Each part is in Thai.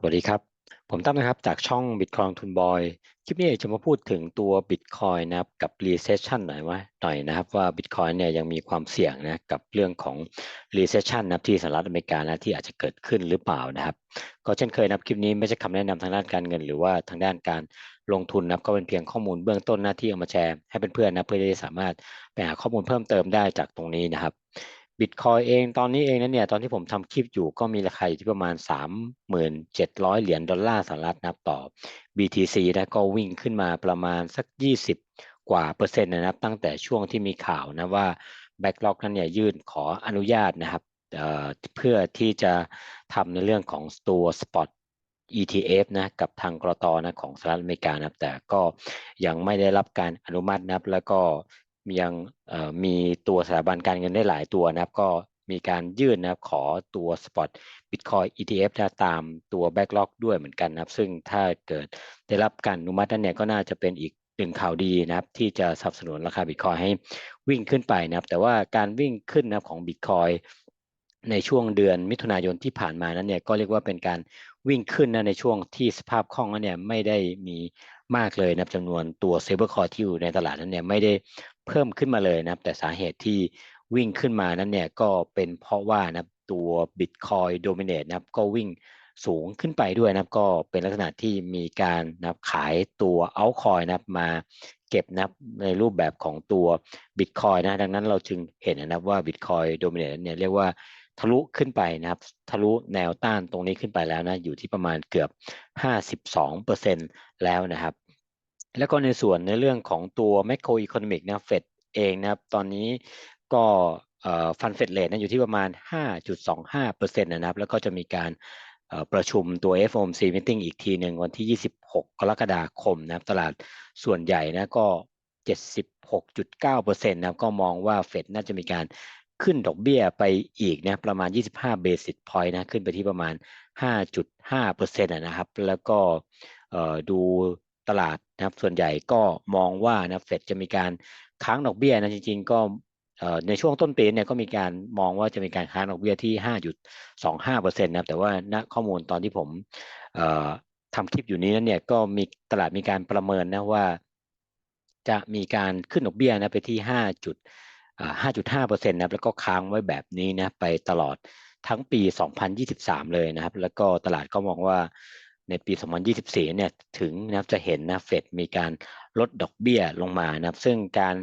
สวัสดีครับ ผมตั้มนะครับจากช่อง Bitcoin ทุนบอย คลิปนี้จะมาพูดถึงตัว Bitcoin นะครับกับ Recession หน่อยว่าหน่อยนะครับว่า Bitcoin เนี่ยยังมีความเสี่ยงนะกับเรื่องของ Recession นะครับที่สหรัฐอเมริกานะที่อาจจะเกิดขึ้นหรือเปล่านะครับ ก็เช่นเคยนะครับคลิปนี้ไม่ใช่คำแนะนำทางด้านการเงิน หรือว่าทางด้านการลงทุนนะครับก็เป็นเพียงข้อมูลเบื้องต้นหน้าที่เอามาแชร์ให้เเพื่อนๆนะเพื่อที่จะสามารถไปหาข้อมูลเพิ่มเติมได้จากตรงนี้นะครับ บิตคอยเองตอนนี้เองนั้นเนี่ยตอนที่ผมทำคลิปอยู่ก็มีราคาอยู่ที่ประมาณ 3,700 เหรียญดอลลาร์สหรัฐนับต่อ BTC นะก็วิ่งขึ้นมาประมาณสัก 20 กว่าเปอร์เซ็นต์นะครับ ตั้งแต่ช่วงที่มีข่าวนะว่าแบ็กล็อกนั้นเนี่ยยื่นขออนุญาตนะครับเเพื่อที่จะทำในเรื่องของตัว spot ETF นะกับทางกรตนะของสหรัฐอเมริกานะครับแต่ก็ยังไม่ได้รับการอนุมัตินะครับ แล้วก็ ยังมีตัวสถาบันการเงินได้หลายตัวนะครับ ก็มีการยื่นนะครับขอตัว Spot Bitcoin ETF นะตามตัว Backlog ด้วยเหมือนกันนะครับ ซึ่งถ้าเกิดได้รับการอนุมัตินั่นเนี่ยก็น่าจะเป็นอีกหนึ่งข่าวดีนะครับ ที่จะสนับสนุนราคา Bitcoin ให้วิ่งขึ้นไปนะครับ แต่ว่าการวิ่งขึ้นนะครับของ Bitcoin ในช่วงเดือนมิถุนายนที่ผ่านมานั้นเนี่ยก็เรียกว่าเป็นการวิ่งขึ้นนะในช่วงที่สภาพคล่องนั้นเนี่ยไม่ได้มีมากเลยนะจำนวนตัวเซเบอร์คอที่อยู่ในตลาดนั้นเนี่ยไม่ได้ เพิ่มขึ้นมาเลยนะครับ แต่สาเหตุที่วิ่งขึ้นมานั้นเนี่ยก็เป็นเพราะว่านะตัว Bitcoin Dominate นะครับก็วิ่งสูงขึ้นไปด้วยนะครับ ก็เป็นลักษณะที่มีการนะขายตัว altcoin นะครับมาเก็บนะบในรูปแบบของตัว Bitcoin นะดังนั้นเราจึงเห็นนะครับว่า Bitcoin Dominate เนี่ยเรียกว่าทะลุขึ้นไปนะครับ ทะลุแนวต้านตรงนี้ขึ้นไปแล้วนะ อยู่ที่ประมาณเกือบ 52%แล้วนะครับ แล้วก็ในส่วนในเรื่องของตัว macro economic นะเฟดเองนะครับ ตอนนี้ก็ฟันเฟดเลทนะอยู่ที่ประมาณ 5.25%นะครับ แล้วก็จะมีการประชุมตัว FOMC meeting อีกทีหนึ่งวันที่ 26 กรกฎาคมนะครับ ตลาดส่วนใหญ่นะก็ 76.9%นะครับ ก็มองว่าเฟดน่าจะมีการขึ้นดอกเบี้ยไปอีกนะประมาณ 25 basis point นะ ขึ้นไปที่ประมาณ 5.5%นะครับ แล้วก็ดูตลาด นะครับ ส่วนใหญ่ก็มองว่านะเฟดจะมีการค้างดอกเบี้ยนะจริง ๆ ก็ในช่วงต้นปีเนี่ยก็มีการมองว่าจะมีการค้างดอกเบี้ยที่ 5.25%นะครับแต่ว่าณข้อมูลตอนที่ผมทำคลิปอยู่นี้นั้นเนี่ยก็มีตลาดมีการประเมินนะว่า จะมีการขึ้นดอกเบี้ยนะไปที่5จุด5.5%นะครับแล้วก็ค้างไว้แบบนี้นะไปตลอดทั้งปี 2023 เลยนะครับ แล้วก็ตลาดก็มองว่า ในปี 2024 เนี่ยถึงนะครับจะเห็นนะเฟดมีการลดดอกเบี้ยลงมานะครับ ซึ่งการ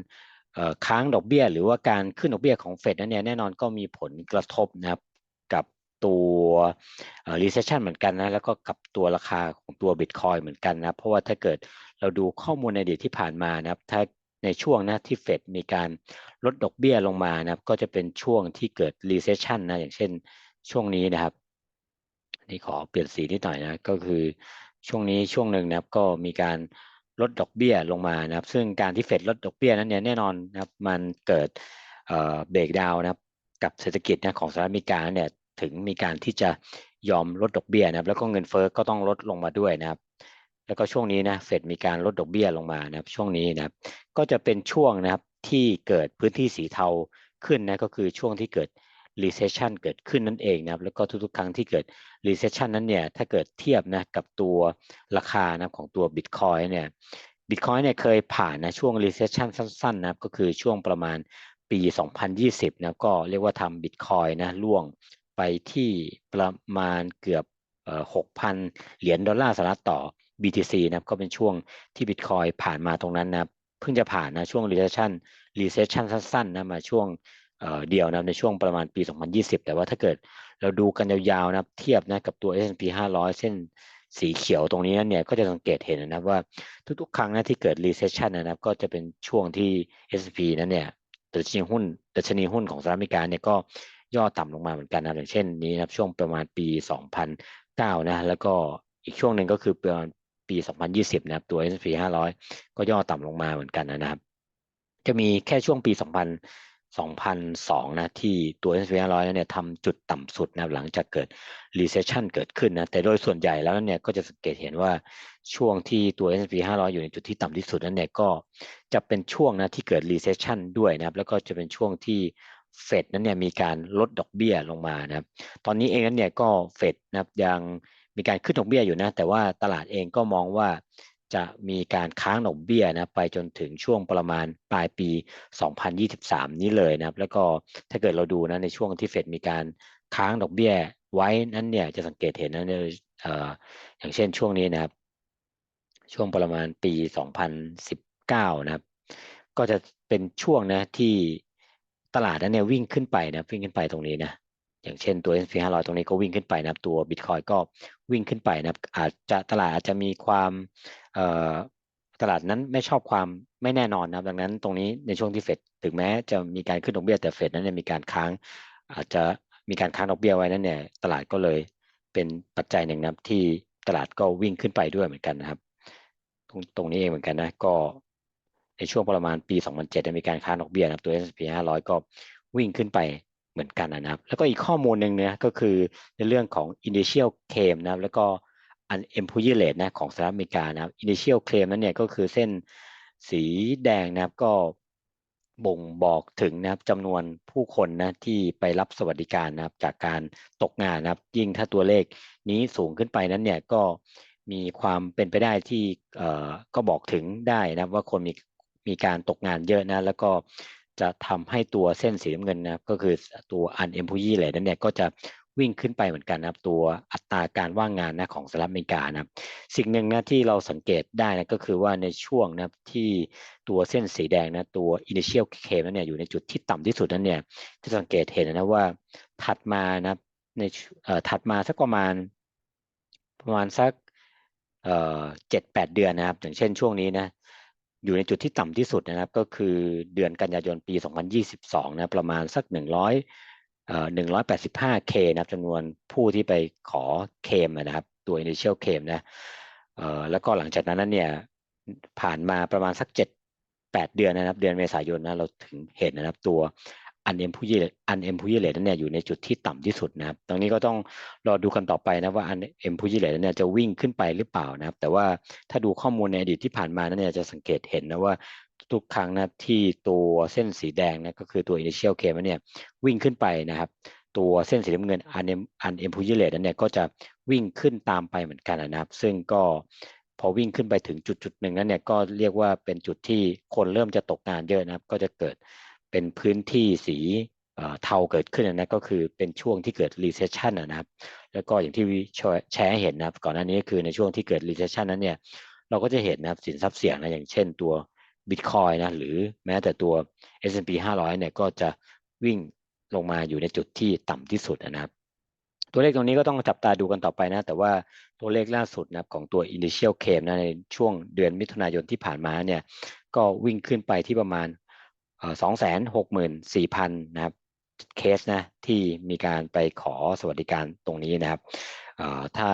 ค้างดอกเบี้ย หรือว่าการขึ้นดอกเบี้ยของเฟดนั้นเนี่ยแน่นอนก็มีผลกระทบนะครับกับตัว recession เหมือนกันนะแล้วก็กับตัวราคาของตัว Bitcoin เหมือนกันนะเพราะว่าถ้าเกิดเราดูข้อมูลในอดีตที่ผ่านมานะครับ ถ้าในช่วงนะที่เฟดมีการลดดอกเบี้ยลงมานะครับ ก็จะเป็นช่วงที่เกิด recession นะอย่างเช่นช่วงนี้นะครับ นี่ขอเปลี่ยนสีนิดหน่อยนะก็คือช่วงนี้ช่วงหนึ่งนะครับก็มีการลดดอกเบี้ยลงมานะครับ ซึ่งการที่เฟดลดดอกเบี้ยนั้นเนี่ยแน่นอนนะครับมันเกิดเบรกดาวนะครับกับเศรษฐกิจนะของสหรัฐอเมริกาเนี่ยถึงมีการที่จะยอมลดดอกเบี้ยนะครับ แล้วก็เงินเฟ้อก็ต้องลดลงมาด้วยนะครับ แล้วก็ช่วงนี้นะเฟดมีการลดดอกเบี้ยลงมานะครับ ช่วงนี้นะครับ ก็จะเป็นช่วงนะครับที่เกิดพื้นที่สีเทาขึ้นนะก็คือช่วงที่เกิด recession เกิดขึ้นนั่นเองนะครับแล้วก็ทุกๆ ครั้งที่เกิด recession นั้นเนี่ยถ้าเกิดเทียบนะกับตัวราคานะของตัว Bitcoin เนี่ย Bitcoin เนี่ยเคยผ่านนะช่วง recession สั้นๆนะก็คือช่วงประมาณปี 2020นะก็เรียกว่าทำ Bitcoin นะล่วงไปที่ประมาณเกือบหกพันเหรียญดอลลาร์สหรัฐต่อ BTC นะก็เป็นช่วงที่ Bitcoin ผ่านมาตรงนั้นนะเพิ่งจะผ่านนะช่วง recession recession สั้นๆนะมาช่วง เดียวนะในช่วงประมาณปี 2020 แต่ว่าถ้าเกิดเราดูกันยาวๆนะเทียบนะกับตัว S&P 500 เส้นสีเขียวตรงนี้นั่นเนี่ยก็จะสังเกตเห็นนะว่าทุกๆ ครั้งนะที่เกิด recession นะครับก็จะเป็นช่วงที่ S&P นั้นเนี่ยดัชนีหุ้นดัชนีหุ้นของสหรัฐอเมริกาเนี่ยก็ย่อต่ำลงมาเหมือนกันนะอย่างเช่นนี้นะช่วงประมาณปี 2009 นะแล้วก็อีกช่วงหนึ่งก็คือประมาณปี 2020 นะครับตัว S&P 500 ก็ย่อต่ำลงมาเหมือนกันนะครับ จะมีแค่ช่วงปี 2000 2002 นะที่ตัว S&P 500เนี่ยทำจุดต่ำสุดนะหลังจากเกิด recession เกิดขึ้นนะแต่โดยส่วนใหญ่แล้วเนี่ยก็จะสังเกตเห็นว่าช่วงที่ตัว S&P 500 อยู่ในจุดที่ต่ำที่สุดนั้นเนี่ยก็จะเป็นช่วงนะที่เกิด recession ด้วยนะครับแล้วก็จะเป็นช่วงที่เฟดนั้นเนี่ยมีการลดดอกเบี้ยลงมานะครับตอนนี้เองนั้นเนี่ยก็เฟดนะครับยังมีการขึ้นดอกเบี้ยอยู่นะแต่ว่าตลาดเองก็มองว่า จะมีการค้างดอกเบี้ยนะไปจนถึงช่วงประมาณปลายปี 2023 นี้เลยนะครับ แล้วก็ถ้าเกิดเราดูนะในช่วงที่เฟดมีการค้างดอกเบี้ยไว้นั้นเนี่ยจะสังเกตเห็นนะเอ่ออย่างเช่นช่วงนี้นะครับ ช่วงประมาณปี 2019 นะครับ ก็จะเป็นช่วงนะที่ตลาดนั้นเนี่ยวิ่งขึ้นไปนะวิ่งขึ้นไปตรงนี้นะอย่างเช่นตัว S&P 500 ตรงนี้ก็วิ่งขึ้นไปนะครับตัว Bitcoin ก็วิ่งขึ้นไปนะครับอาจจะตลาดอาจจะมีความ ตลาดนั้นไม่ชอบความไม่แน่นอนนะครับ ดังนั้นตรงนี้ในช่วงที่เฟดถึงแม้จะมีการขึ้นดอกเบี้ยแต่เฟดนั้นเนี่ยมีการค้าง อาจจะมีการค้างดอกเบี้ยไว้นั้นเนี่ยตลาดก็เลยเป็นปัจจัยหนึ่งนะครับที่ตลาดก็วิ่งขึ้นไปด้วยเหมือนกันนะครับ ตรงตรงนี้เองเหมือนกันนะก็ในช่วงประมาณปี 2007 มีการค้างดอกเบี้ยนะครับตัว S&P 500 ก็วิ่งขึ้นไปเหมือนกันนะครับ แล้วก็อีกข้อมูลหนึ่งเนี่ยก็คือในเรื่องของ initial claim นะครับ แล้วก็ unemployment rate นะของสหรัฐอเมริกานะครับ initial claim นั้นเนี่ยก็คือเส้นสีแดงนะครับก็บ่งบอกถึงนะครับจำนวนผู้คนนะที่ไปรับสวัสดิการนะครับ จากการตกงานนะครับ ยิ่งถ้าตัวเลขนี้สูงขึ้นไปนั้นเนี่ยก็มีความเป็นไปได้ที่เอ่อก็บอกถึงได้นะว่าคนมีมีการตกงานเยอะนะ แล้วก็จะทำให้ตัวเส้นสีน้ำเงินนะครับ ก็คือตัว unemployed rate นั้นเนี่ยก็จะ วิ่งขึ้นไปเหมือนกันนะครับ ตัวอัตราการว่างงานนะของสหรัฐอเมริกานะครับ สิ่งหนึ่งนะที่เราสังเกตได้นะก็คือว่าในช่วงนะที่ตัวเส้นสีแดงนะตัว initial claim นั้นเนี่ยอยู่ในจุดที่ต่ำที่สุดนั้นเนี่ยจะสังเกตเห็นนะว่าถัดมานะในถัดมาสักประมาณประมาณสักเจ็ดแปดเดือนนะครับ อย่างเช่นช่วงนี้นะอยู่ในจุดที่ต่ำที่สุดนะครับ ก็คือเดือนกันยายนปี 2022 นะประมาณสัก 100เอ่อ 185k นะครับจำนวนผู้ที่ไปขอเคมนะครับตัว initial เคมนะแล้วก็หลังจากนั้นเนี่ยผ่านมาประมาณสัก 7 8 เดือนนะครับ เดือนเมษายนนะเราถึงเห็นนะครับตัว unemployed unemployed rate นั้นเนี่ยอยู่ในจุดที่ต่ำที่สุดนะครับ ตรงนี้ก็ต้องรอดูกันต่อไปนะว่า unemployed rate นั้นเนี่ยจะวิ่งขึ้นไปหรือเปล่านะครับ แต่ว่าถ้าดูข้อมูลในอดีตที่ผ่านมานั้นเนี่ยจะสังเกตเห็นนะว่า ทุกครั้งนะที่ตัวเส้นสีแดงนะก็คือตัว initial c a เนี่ยวิ่งขึ้นไปนะครับ ตัวเส้นสีน้ำเงิน unemployed rate นั้นเนี่ยก็จะวิ่งขึ้นตามไปเหมือนกันนะครับ ซึ่งก็พอวิ่งขึ้นไปถึงจุดจุดหนึ่งนั้นเนี่ยก็เรียกว่าเป็นจุดที่คนเริ่มจะตกงานเยอะนะครับ ก็จะเกิดเป็นพื้นที่สีเทาเกิดขึ้นนะก็คือเป็นช่วงที่เกิด recession นะครับ แล้วก็อย่างที่แชร์เห็นนะครับ ก่อนหน้านี้คือในช่วงที่เกิด recession นั้นเนี่ยเราก็จะเห็นนะครับสินทรัพย์เสี่ยงนะอย่างเช่นตัว บิตคอยนะหรือแม้แต่ตัว S&P 500 เนี่ยก็จะวิ่งลงมาอยู่ในจุดที่ต่ำที่สุดนะครับ ตัวเลขตรงนี้ก็ต้องจับตาดูกันต่อไปนะ แต่ว่าตัวเลขล่าสุดนะของตัว initial claim นะในช่วงเดือนมิถุนายนที่ผ่านมาเนี่ยก็วิ่งขึ้นไปที่ประมาณสองแสนหกหมื่นะครับเคสนะที่มีการไปขอสวัสดิการตรงนี้นะครับถ้า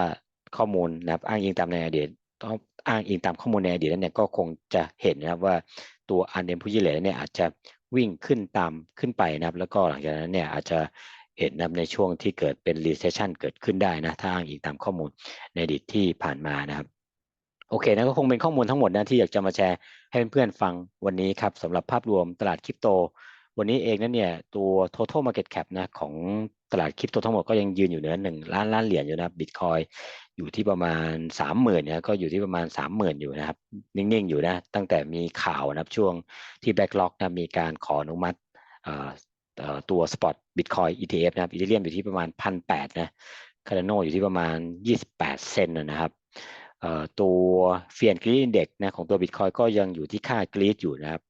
ข้อมูลนะครับอ้างอิงตามในอดีตต้ อ้างอิงตามข้อมูลในอดีตนั้นเนี่ยก็คงจะเห็นนะครับว่าตัว unemployed rate เนี่ยอาจจะวิ่งขึ้นตามขึ้นไปนะครับ แล้วก็หลังจากนั้นเนี่ยอาจจะเห็นนะในช่วงที่เกิดเป็น recession เกิดขึ้นได้นะถ้าอ้างอิงตามข้อมูลในอดีตที่ผ่านมานะครับโอเคนะก็คงเป็นข้อมูลทั้งหมดนะที่อยากจะมาแชร์ให้เพื่อนๆฟังวันนี้ครับสำหรับภาพรวมตลาดคริปโต วันนี้เองนั้นเนี่ยตัว total market cap นะของตลาดคริปโตทั้งหมดก็ยังยืนอยู่เหนือหนึ่งล้านล้านเหรียญอยู่นะบิตคอย อยู่ที่ประมาณสามหมื่นเนี่ยก็อยู่ที่ประมาณสามหมื่นอยู่นะครับ นิ่งๆอยู่นะตั้งแต่มีข่าวนะครับช่วงที่แบ็กล็อกนะมีการขออนุมัติตัว spot bitcoin ETF นะครับอีเทเรียมอยู่ที่ประมาณพันแปดนะคาร์โนอยู่ที่ประมาณยี่สิบแปดเซนนะครับตัวเฟียนกรีดเด็กนะของตัวบิตคอยก็ยังอยู่ที่ค่ากรีดอยู่นะครับ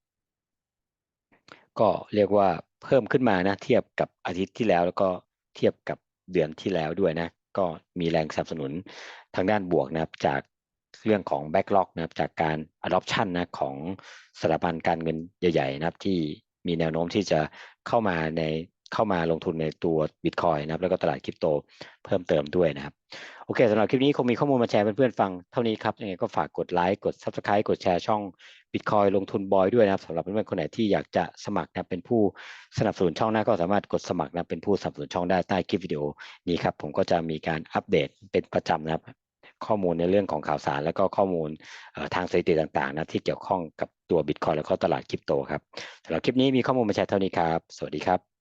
ก็เรียกว่าเพิ่มขึ้นมานะเทียบกับอาทิตย์ที่แล้วแล้วก็เทียบกับเดือนที่แล้วด้วยนะ ก็มีแรงสนับสนุนทางด้านบวกนะครับจากเรื่องของแบ็กล็อกนะครับจากการ adoption นะของสถาบันการเงินใหญ่ๆนะครับที่มีแนวโน้มที่จะเข้ามาใน เข้ามาลงทุนในตัว Bitcoin นะครับ แล้วก็ตลาดคริปโตเพิ่มเติมด้วยนะครับ โอเคสำหรับคลิปนี้คงมีข้อมูลมาแชร์เพื่อนๆฟังเท่านี้ครับยังไงก็ฝากกดไลค์กด Subscribe กดแชร์ช่อง Bitcoin ลงทุนบอยด้วยนะครับสำหรับเพื่อนๆคนไหนที่อยากจะสมัครนะเป็นผู้สนับสนุนช่องหน้าก็สามารถกดสมัครนะเป็นผู้สนับสนุนช่องได้ใต้คลิปวิดีโอนี้ครับผมก็จะมีการอัปเดตเป็นประจำนะครับข้อมูลในเรื่องของข่าวสาร แล้วก็ข้อมูลทางสถิติต่างๆนะที่เกี่ยวข้องกับตัวบิตคอยแล้วก็ตลาดคริปโตครับสำหรับคลิปนี้มีข้อมูลมาแชร์เท่านี้ครับ สวัสดีครับ